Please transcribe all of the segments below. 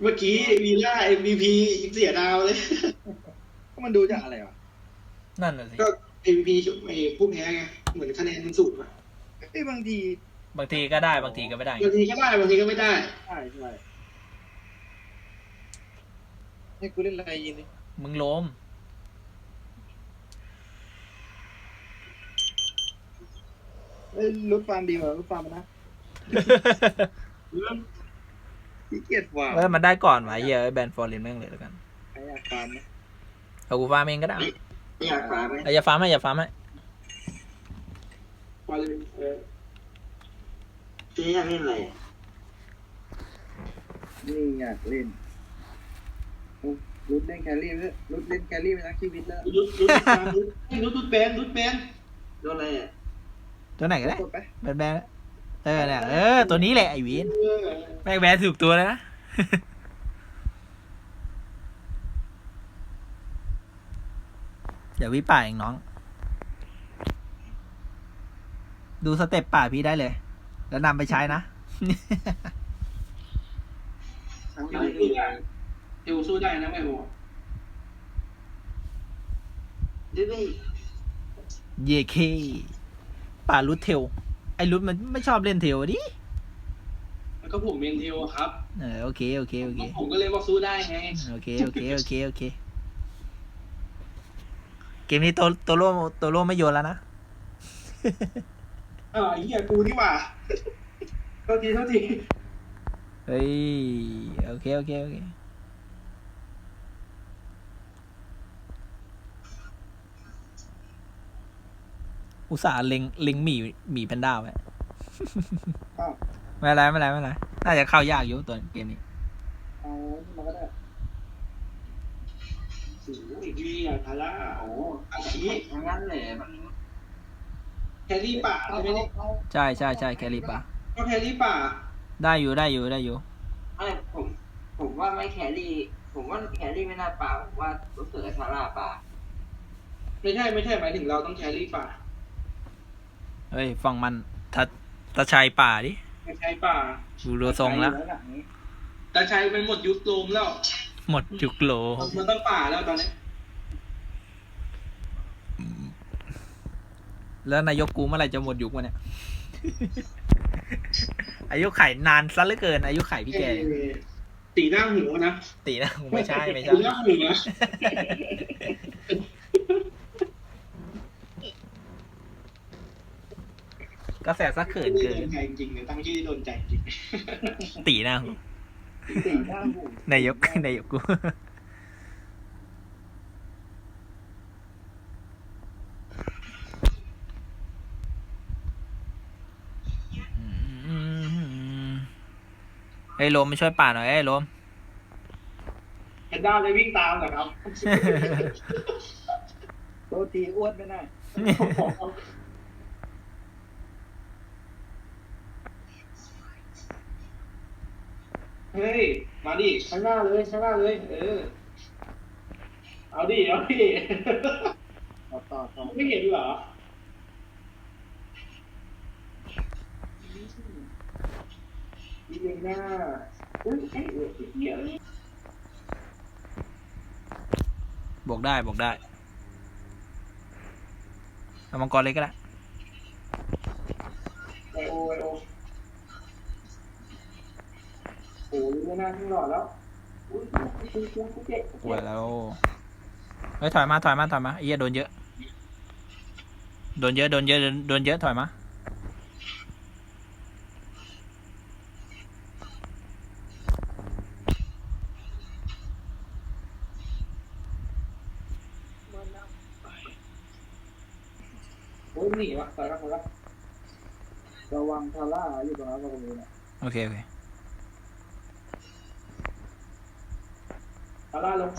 เมื่อกี้วีล่า MVP เสียดาวเลย ก็มันดูจากอะไรวะนั่นน่ะสิ ก็ MVP ชุดไอ้ผู้แพ้ไง เหมือนคะแนนมันสูงอะเอ้ยบางทีบางทีก็ได้บางทีก็ไม่ได้ บางทีก็ได้บางทีก็ไม่ได้ ใช่ใช่ให้กูเล่นอะไรยินดิมึงล้ม เอ้ยรถฟาร์มดีกว่ารถฟาร์มมันนะ ขี้เกียจฟาร์มเออมันได้ก่อนวะเหี้ยอะแบนฟอร์เรนแม่งเลยแล้วกันใครอยากฟาร์มไหมเอากูฟาร์มเองก็ได้อยากฝาไหมเอาอย่าฟาร์มให้อย่าฟาร์มให้พอเลยเออเจ๊อยากเล่นอะไรอะนี่อยากเล่นเอารุดเล่นแครี่ไปเถอะรุดเล่นแครี่ไปทั้งชีวิตแล้วรุดรุดตามรุดให้รุดรุดแบนรุดแบนโดนอะไรอะตัวไหนก็ได้กดไป แบนแบน เออเนี่ยเออ ตัวนี้แหละไอวินเออแม่งแบนถูกตัวเลยนะเดี๋ยววิป่าเองน้อง ดูสเต็ปป่าพี่ได้เลย แล้วนำไปใช้นะทั้งที่สู้ได้เอวสู้ได้นะแม่โหดื้อเยเคป่ารุดเทล ไอ้รุดมันไม่ชอบเล่นเทลอะดิแล้วก็ผมเมนเทลอะครับเออโอเคโอเคโอเคผมก็เลยว่าสู้ได้ไงโอเคโอเคโอเคโอเค เกมนี้โตโตโร่โตโร่ไม่โยนแล้วนะอ้าวไอ้เหี้ยกูนี่หว่าโทษทีโทษทีเฮ้ยโอเคโอเคโอเค อุตส่าห์เล็งเล็งหมีหมีแพนด้าไว้อ้าวไม่เป็นไรไม่เป็นไรไม่เป็นไรน่าจะเข้ายากอยู่ตัวเกมนี้เอานี่มาก็ได้โอ้ยดีอะทาร่าโอ้อาชีพอย่างนั้นเลยมันแครี่ป่าเอาใช่ไหมเอาเนี่ยเอาใช่ใช่ใช่แคริปะก็แครี่ป่า ได้อยู่ได้อยู่ได้อยู่ไม่ผมผมว่าไม่แครี่ ผมว่าแครี่ไม่น่าป่าผมว่ารู้สึกว่าทาร่าป่าไม่ใช่ไม่ใช่หมายถึงเราต้องแครี่ป่า เฮ้ยฟังมันทัดตาชัยป่าดิไม่ใช่ป่าดูดูทรงแล้วไปหลังนี้แต่ชัยเป็นหมดยุคโลมแล้ว หมดจุกโหลมันต้องป่าแล้วตอนนี้แล้วนายกกูเมื่อไหร่จะหมดยุควะเนี่ย อายุไขนานซะเหลือเกิน อายุไขพี่แก เอ่อตีหน้าหูนะตีนะ ไม่ใช่ ไม่ใช่ ตีหน้าหูนะ ก็แสบซะเขินโดเกินนใจจริงเลยตั้งชื่อโดนใจจริงตีหน้าตีหน้าหูนายกนายกกูไอ้ยโลมมาช่วยป่าหน่อยไอ้ยโลมแพนด้าเลยวิ่งตามเหรอครับโตทีอ้วนไปหน่อย เฮ้ย มาดิข้างหน้าเลยข้างหน้าเลย เออ เอาดิ เอาดิ ต่อต่อต่อไม่เห็นเหรอดีเลยหน้าอุ้ยเอ้ยเอ้ยเดี๋ยวบวกได้บวกได้เอามังกรเลยก็ได้ไอโอไอโอ โอ้ยไม่น่าขึ้นหล่อแล้วอุ้ยอุ้ยอุ้ยอุ้ยเจ็บป่วยแล้วเฮ้ยถอยมาถอยมาถอยมาไอ้เหี้ยโดนเยอะโดนเยอะโดนเยอะโดนเยอะถอยมาโอ้ยหนีวะตายแล้วตายแล้วระวังทาร่าอยู่ตรงนั้นตรงนี้นะโอเคโอเคาล่าลง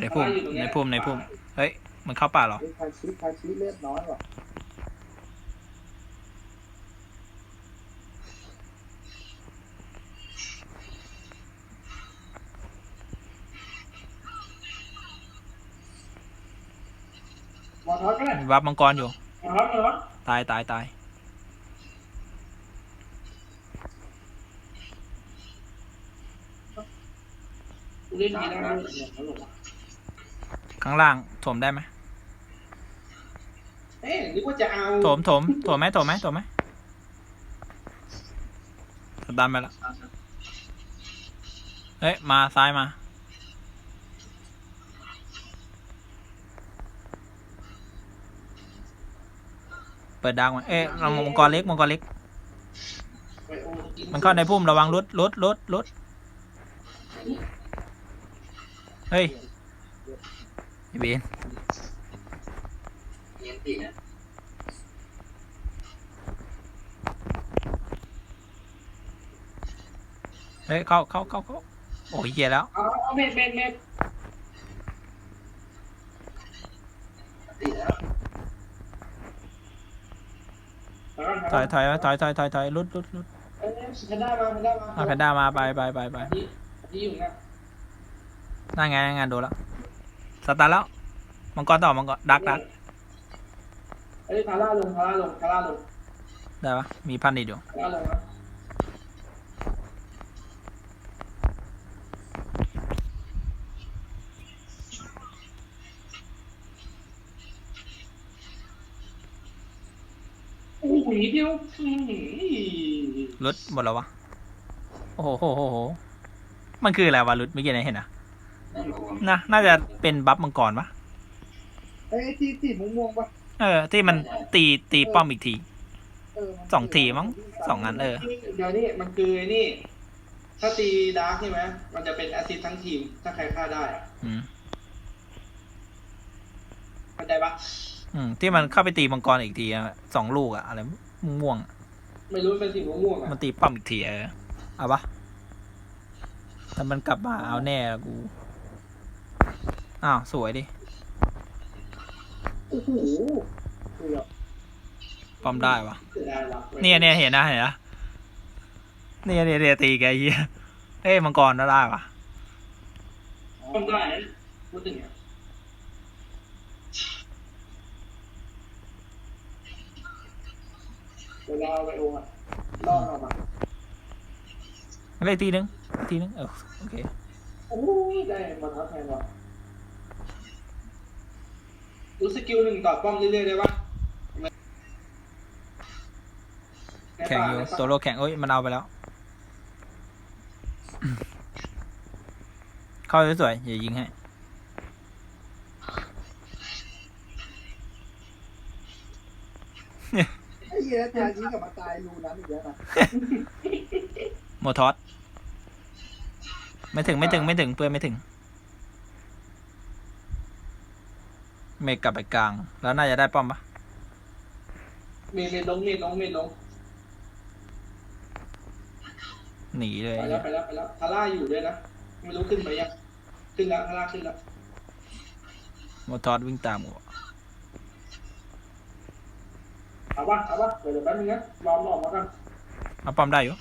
ในพุ่มในพุ่มในพุ่มเฮ้ย มันเข้าป่าเหรอเฮ้ยคาชิคาชิเลือดน้อยว่ะหมอทอดก็ได้มีวับมังกรอยู่หมอทอดหมอทอดตายตายตาย เล่นไม่ได้ด้วยเนี่ยตลกอะข้างล่างถมได้ไหมเอ๊ะนึกว่าจะเอาถมถมถมไหมถมไหมถมไหมสตาร์ทไปแล้วเฮ้ยมาซ้ายมา เปิดดังมาเอ๊ะเรามังกรเล็กมังกรเล็กไปโอกิมันเข้าในพุ่มระวังรถรถรถรถ เฮ้ยไอ้เบนเรียนตีนะเฮ้ยเข้าเข้าเข้าเข้าโอ้ยเหี้ยแล้วเอาเอาเม็ดเม็ดเม็ดตีแล้วถอยถอยถอยถอยถอยถอยรุดรุดรุดเอ้ยแพนด้ามาแพนด้ามาเอาแพนด้ามาไปไปไปไปที่ที่อยู่นะ นั่งไงนั่งไงโดนแล้วสตาร์ทแล้ว มังกรต่อมังกรดักดักเอ้ยพาร่าลงพาร่าลงพาร่าลงได้ปะมีพันดิดอยู่พาร่าลงนะโอ้โหนิดเดียวอื้อหือรุดหมดแล้ววะ โอ้โหโหโหโหมันคืออะไรวะรุดเมื่อกี้ไหนเห็นอะไม่รู้ นะน่าจะเป็นบัฟมังกรปะเอ้ยที่ที่ม่วงม่วงๆปะเออ ที่มันตีตีป้อมอีกทีเออมันสองทีมั้งสองอันเออ เดี๋ยวนี้มันคือไอ้นี่ ถ้าตีดาร์กใช่ไหมมันจะเป็นแอสซิสต์ทั้งทีม ถ้าใครฆ่าได้อะอืมเข้าใจปะอืมที่มันเข้าไปตีมังกรอีกทีอะสองลูกอะอะไรม่วงๆอะไม่รู้มันเป็นสีม่วงๆอะมันตีป้อมอีกทีเออเอาปะถ้ามันกลับมาเอาแน่ละกู อ้าว สวยดิโอ้โหเกือบป้อมได้วะเสียดายวะเนี่ยเนี่ยเห็นนะเห็นนะเนี่ยเนี่ยเนี่ยตีแกเฮียเอ้ยมังกรก็ได้วะทำได้นะพูดถึงเนี่ยเดี๋ยวเราเอาไปโอ้อะรอดออกมาเล่นทีนึงทีนึงเออโอเค โอ้ยได้มาทับแทนว่ะ รู้สกิลหนึ่งต่อป้อมเรื่อยๆได้ปะแข่งอยู่โซโล่แข่งเอ้ย มันเอาไปแล้ว เข้าสวยๆอย่ายิงให้ไอ้เหี้ยจายิงกลับมาตายรูนั้นอีกแล้วนะโมทอสไม่ถึงไม่ถึงไม่ถึงเพื่อนไม่ถึง เมกกลับไปกลาง แล้วน่าจะได้ป้อมปะเมย์เมย์ลงเมย์ลงเมย์ลงหนีเลยไปแล้วไปแล้วไปแล้วทาร่าอยู่ด้วยนะไม่รู้ขึ้นไปยังขึ้นแล้วทาร่าขึ้นแล้วโมทอสวิ่งตามกูเอาปะเอาปะเดี๋ยวเดี๋ยวแป๊บนึงนะรอมนออกมากันเอาป้อมได้อยู่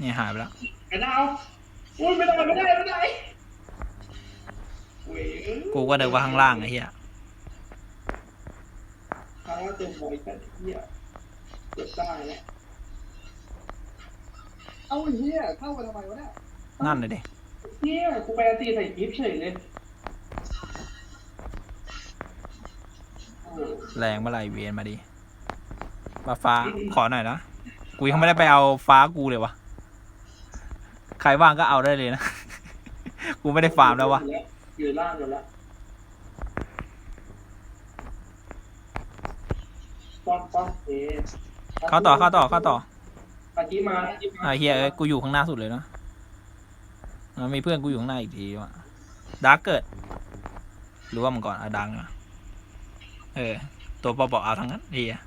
นี่หายไปแล้วไอ้ดาวอุ้ยไม่ได้ไม่ได้ไม่ได้เว้ยกูก็เดินว่าข้างล่างไอ้เหี้ย ทาร่าเต็มบอยแต่เหี้ยเจ็บได้แล้วเอาไอ้เหี้ยเข้ามาทำไมวะเนี่ยนั่นเลยดิเหี้ยกูไปตีใส่กิฟต์เฉยเลยโอ้โหแรงเมื่อไหรเวียนมาดิมาฟ้าขอหน่อยนะ กูยังไม่ได้ไปเอาฟ้ากูเลยวะใครว่างก็เอาได้เลยนะ กูไม่ได้ฟาร์มแล้ววะอยู่ล่างอยู่แล้ว ป้อมป้อมเอ๊ะเข้าต่อเข้าต่อเข้าต่ออาทิมาอาทิมาอ่าเฮียเอ้ยกูอยู่ข้างหน้าสุดเลยเนาะมันมีเพื่อนกูอยู่ข้างหน้าอีกทีวะดาร์กเกิดหรือว่ามันก่อนเอาดังนะเออ ตัวปอปอเอาทั้งนั้นเฮีย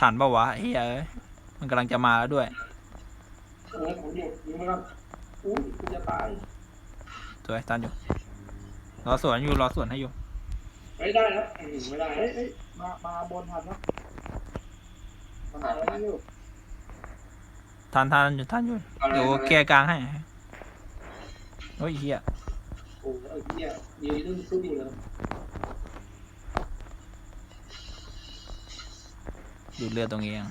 ฐานปะวะเฮียเอ้ยมันกำลังจะมาแล้วด้วย เออผมอยู่ยิงมาแล้วอุ้ยกูจะตายสวยตันอยู่รอสวนอยู่รอสวนให้อยู่ ไม่ได้แล้วอืมไม่ได้เอ้ยเอ้ย มามาบนทันนะมันหายไปอยู่ทันทันอยู่ทันอยู่เอาเลเดี๋ยวยแก้กลางให้โอ้ยเฮียโอ้ยไอ้เหี้ยยืนนึ่งสู้อยู่เลยดูดเลือดตรงนี้เอง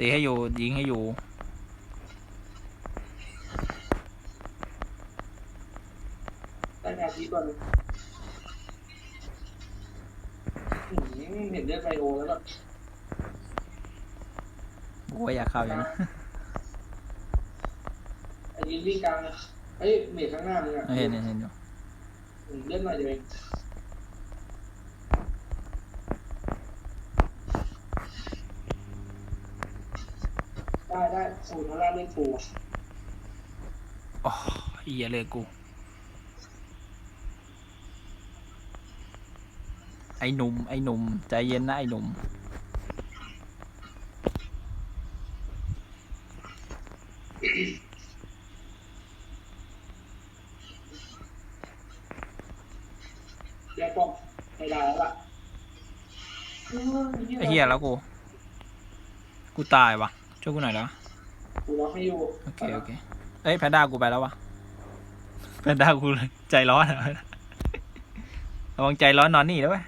ตีให้อยู่ ยิงให้อยู่ได้แอร์ทีก่อนเลยอื้อหือเห็นเลือดไบโอแล้วแบบโอ้ยอยากเข้าอย่างนะไอ้ยืนวิ่งกลางนะเอ้ยเมทข้างหน้ามึงอะเห็นเห็นเห็นอยู่ อืมเล่นหน่อยเดียวเอง ได้ได้สูตรมาแล้วเล่นปูโอ้เหี้ยเลยกู ไอ้หนุ่ม ไอ้หนุ่ม ใจเย็นนะ ไอ้หนุ่ม แยกป้องไม่ได้แล้วล่ะเออไอ้เหี้ยแล้วกู กูตายว่ะช่วยกูหน่อยแล้ว กูล็อกให้อยู่โอเคโอเคเอ้ยแพนด้ากูไปแล้ววะแพนด้ากูเลยใจร้อนอะระวังใจร้อนนอนนี่แล้วเว้ย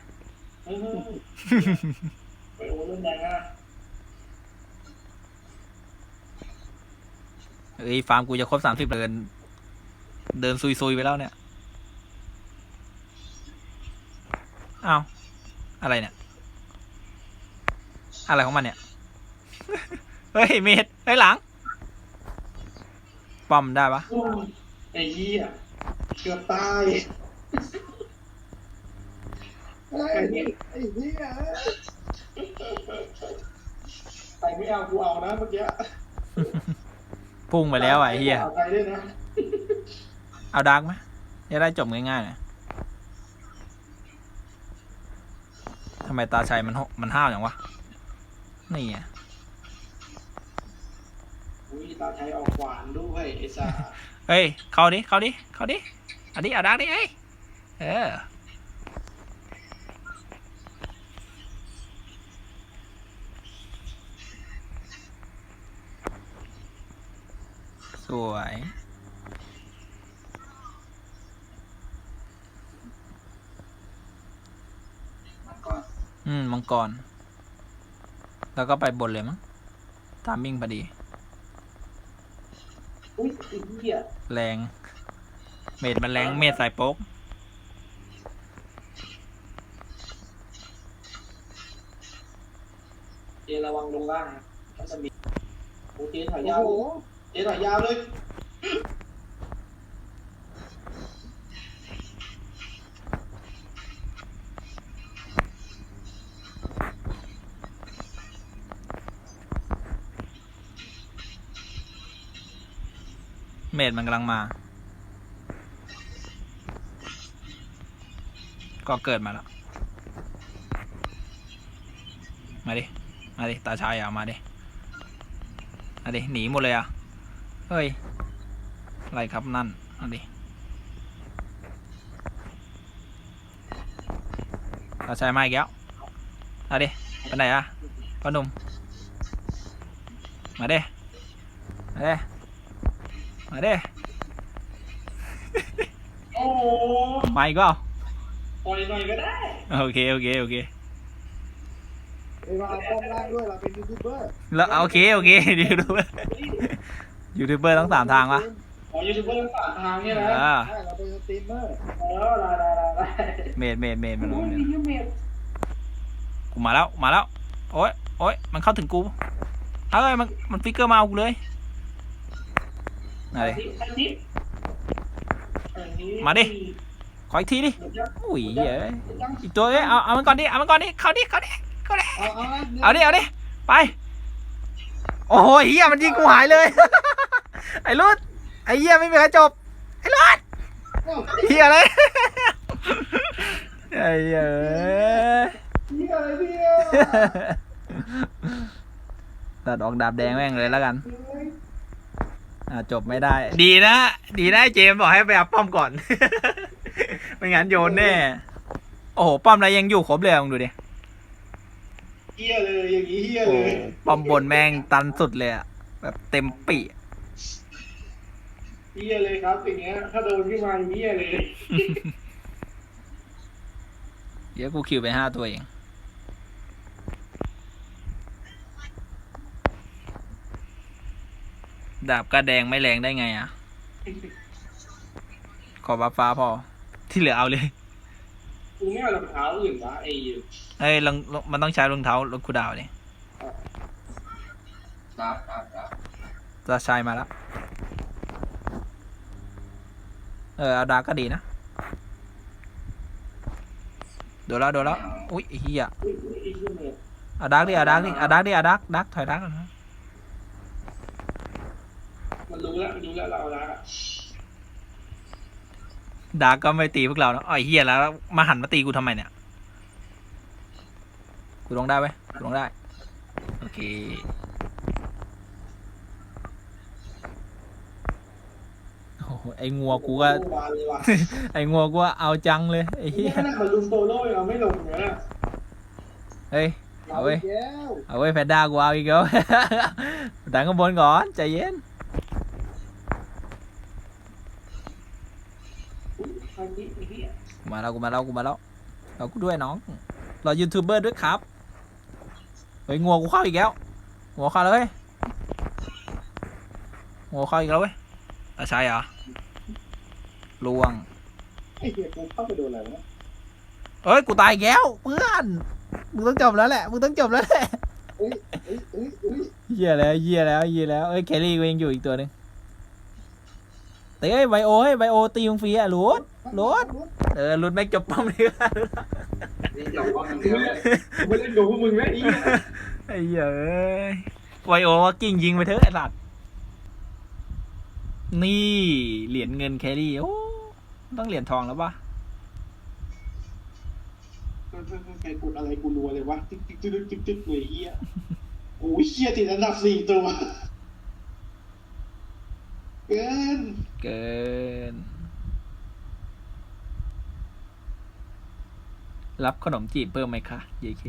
เออไปโอ้เล่นแดงนะเอ้ยฟาร์มกูจะครบสามสิบเดิน เดินซุยๆไปแล้วเนี่ยอ้าวอะไรเนี่ย อะไรของมันเนี่ย เฮ้ยเมดเฮ้ยหลัง ป้อมได้ปะโอ้ยไอ้เหี้ยเกือบตายไอ้เหี้ยไอ้เหี้ยใครไม่เอากูเอานะเมื่อกี้พุ่งไปแล้วอะไอ้เฮียเอาใครด้วยนะเอาดาร์กไหมจะได้จบง่ายๆหน่อยทำไมตาชัยมันหมันห้าวอย่างวะนี่อะ อุ้ยตาชัยออกขวานด้วยไอ้สัสเฮ้ย เข้าดิ เข้าดิ เข้าดิเอาดิเอาดาร์กดิเอ้ย เออ สวย มันก่อนอืม มังกร แล้วก็ไปบนเลยมั้งทามมิ่งพอดี อุ้ยไอ้เหี้ยแรง เมดมันแรง เมดสายโป๊ก เจระวังลงล่างนะมันจะมีโอ้เจถอยโอ้ยาวโห เจถอยยาวเลย เมดมันกำลังมา ก็เกิดมาแล้ว มาดิ มาดิ ตาชายอะมาดิ มาดิ หนีหมดเลยอะ เฮ้ย อะไรครับนั่น มาดิ ตาชายมาอีกแล้ว มาดิ ไปไหนอะพ่อหนุ่ม มาดิ มาดิ มาดิโอ้โหมาอีกเปล่าปล่อยหน่อยก็ได้โอเคโอเคโอเคเอ้ยเราเอาป้อมล่างด้วยเราเป็นยูทูบเบอร์แล้วโอเคโอเคยูทูบเบอร์ยูทูบเบอร์ต้องสามทางวะอ๋อยูทูบเบอร์ทั้งสามทางเนี่ยนะอ่าใช่เราเป็นสตรีมเมอร์เออได้ได้ได้ได้เมดเมดเมดมันรู้อุ้ยเนี่ยมีเมทกูมาแล้วมาแล้วโอ้ยโอ้ยมันเข้าถึงกูเอ้ยมันมันฟิกเกอร์มาเอากูเลยมาดิ อันนี้อันนี้มาดิ ขออีกทีดิเดี๋ยวจะอุ้ยเหี้ยเดี๋ยวจะอีกตัวเอ้ยเอาเอามันก่อนดิเอามันก่อนดิเข้าดิเข้าดิเข้าดิเอาเอานะเอาดิเอาดิไปโอ้โหเฮียมันยิงกูหายเลย ไอ้รุดไอ้เฮียไม่มีใครจบไอ้รุดเฮียเลยไอ้เหี้ยเอ้ยเหี้ยอะไรเนี่ยตัดออกดาบแดงแม่งเลยแล้วกัน อ่าจบไม่ได้ ดีนะ ดีนะไอ้เจมส์บอกให้ไปเอาป้อมก่อน ไม่งั้นโยนแน่ โอ้โห ป้อมอะไรยังอยู่ครบเลยมึงดูดิ เฮียเลยอย่างนี้เฮียโอ้เลยป้อมบนแม่งตันสุดเลยอะแบบเต็มปีเฮียเลยครับอย่างเงี้ยถ้าโดนขึ้นมาเฮียเลย เดี๋ยวกูคิวไปห้าตัวเอง ดาบก็แดงไม่แรงได้ไงอะขอบัฟฟ้าพอ ที่เหลือเอาเลยกูไม่เอารองเท้าอื่นวะไอ้เอ้ยลองลองมันต้องใช้รองเท้ารถคูดาวนี่ดับดับดับจะใช้มาแล้ว เออเอาดาร์กก็ดีนะ โดนแล้วโดนแล้ว อุ้ยไอ้เฮียอุ้ยอุ้ยไอ้เหี้ยเนี่ยเอาดาร์กดิเอาดาร์กดิเอาดาร์กดิเอาดาร์กดาร์กถอยดาร์กก่อนนะ มันรู้แล้วมันรู้แล้วเราเอาละอะดาร์กก็ไม่ตีพวกเราเนอะอ๋อไอ้เฮียแล้ว มาหันมาตีกูทำไมเนี่ย กูลงได้ไหมกูลงได้ โอเค โอ้โหไอ้งัวกูก็โอ้วานเลยว่ะ ไอ้งัวกูว่าเอาจังเลยไอ้เหี้เนี่ยยขนาดเขาลุมโซโล่ยังเอาไม่ลงเลยนะเฮ้ย เอาเว้ยแก้วเอาไว้ยแพนด้ากูเอาอีกแล้ว ดังข้างบนก่อนใจเย็น อุ้ยทางนี้ไอ้เหี้ย กู มาแล้วกูมาแล้วกูมาแล้วเรากูด้วยน้องรอยูทูบเบอร์ด้วยครับ เฮ้ยงัวกูเข้าอีกแล้วงัวเข้าแล้วเว้ยงัวเข้าอีกแล้วเว้ยอาใช่เหรอลวงไอ้เหี้ยกูเข้าไปโดนอะไรวะเนี่ยเอ้ยกูตายอีกแล้วเพื่อนมึงต้องจบแล้วแหละมึงต้องจบแล้วแหละเอ้ยเอ้ยเอ้ยเอ้ย เหี้ยแล้วเหี้ยแล้วเหี้ยแล้วเอ้ยแครี่กูยังอยู่อีกตัวหนึง เต้ยไบโอเฮ้ยไบโอตีมึงฟรีอะรูดรถเออรุดแม็กจบป้อมเลยว่ะนี่จบว่ามันเดียวเลยกูไม่เล่นกับพวกมึงแล้วไอ้เหี้ยไอ้เหี้ยเอ้ยไวโอว่ากิ่งยิงไปเถอะไอ้สัตว์นี่เหรียญเงินแครี่โอ้ต้องเหรียญทองแล้วปะใครกดอะไรกูรัวเลยวะ ติ๊กติ๊กติ๊กติ๊กติ๊กเลยไอ้เหี้ยโอ้ยเหี้ยติดอันดับสี่ตัว เกิน เกิน รับขนมจีบเพิ่มไหมคะ JK